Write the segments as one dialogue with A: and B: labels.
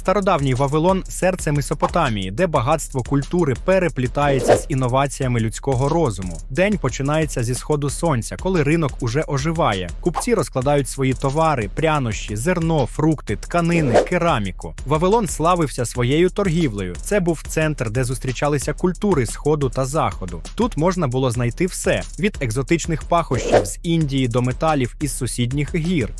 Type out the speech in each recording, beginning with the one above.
A: Стародавній Вавилон серце Месопотамії, де багатство культури переплітається з інноваціями людського розуму. День починається зі сходу сонця, коли ринок уже оживає. Купці розкладають свої товари, прянощі, зерно, фрукти, тканини, кераміку. Вавилон славився своєю торгівлею. Це був центр, де зустрічалися культури сходу та заходу. Тут можна було знайти все від екзотичних пахощів з Індії до металів із сусідніх гір.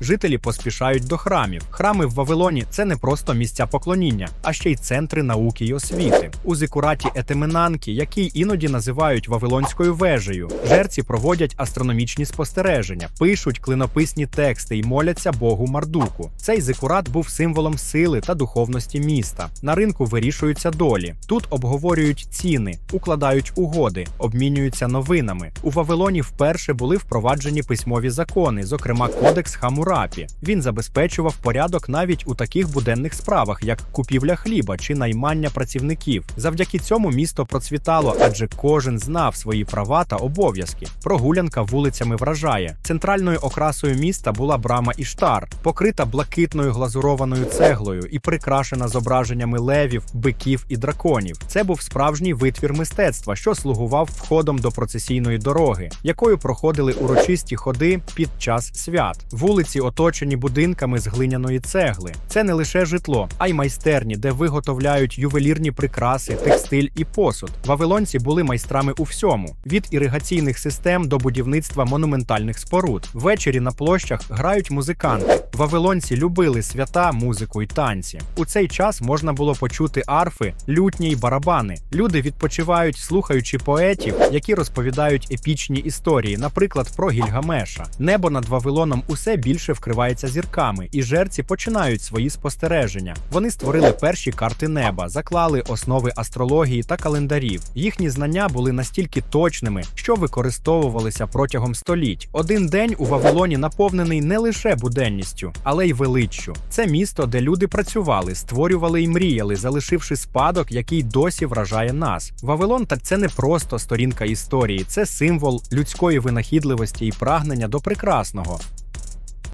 A: Жителі поспішають до храмів. Храми в Вавилоні це не просто місця поклоніння, а ще й центри науки й освіти. У зикураті Етеминанки, який іноді називають Вавилонською вежею, жерці проводять астрономічні спостереження, пишуть клинописні тексти і моляться Богу Мардуку. Цей зикурат був символом сили та духовності міста. На ринку вирішуються долі. Тут обговорюють ціни, укладають угоди, обмінюються новинами. У Вавилоні вперше були впроваджені письмові закони, зокрема Кодекс Хамурапі. Він забезпечував порядок навіть у таких буденних справах, як купівля хліба чи наймання працівників. Завдяки цьому місто процвітало, адже кожен знав свої права та обов'язки. Прогулянка вулицями вражає. Центральною окрасою міста була брама Іштар, покрита блакитною глазурованою цеглою і прикрашена зображеннями левів, биків і драконів. Це був справжній витвір мистецтва, що слугував входом до процесійної дороги, якою проходили урочисті ходи під час свят. Вулиці оточені будинками з глиняної цегли. Це не лише житло, а й майстерні, де виготовляють ювелірні прикраси, текстиль і посуд. Вавилонці були майстрами у всьому: від іригаційних систем до будівництва монументальних споруд. Ввечері на площах грають музиканти. Вавилонці любили свята, музику і танці. У цей час можна було почути арфи, лютні й барабани. Люди відпочивають, слухаючи поетів, які розповідають епічні історії, наприклад, про Гільгамеша. Небо над Вавилоном усе більше вкривається зірками, і жерці починають свої спостереження. Вони створили перші карти неба, заклали основи астрології та календарів. Їхні знання були настільки точними, що використовувалися протягом століть. Один день у Вавилоні наповнений не лише буденністю, але й величчю. Це місто, де люди працювали, створювали і мріяли, залишивши спадок, який досі вражає нас. Вавилон так це не просто сторінка історії, це символ людської винахідливості і прагнення до прекрасного.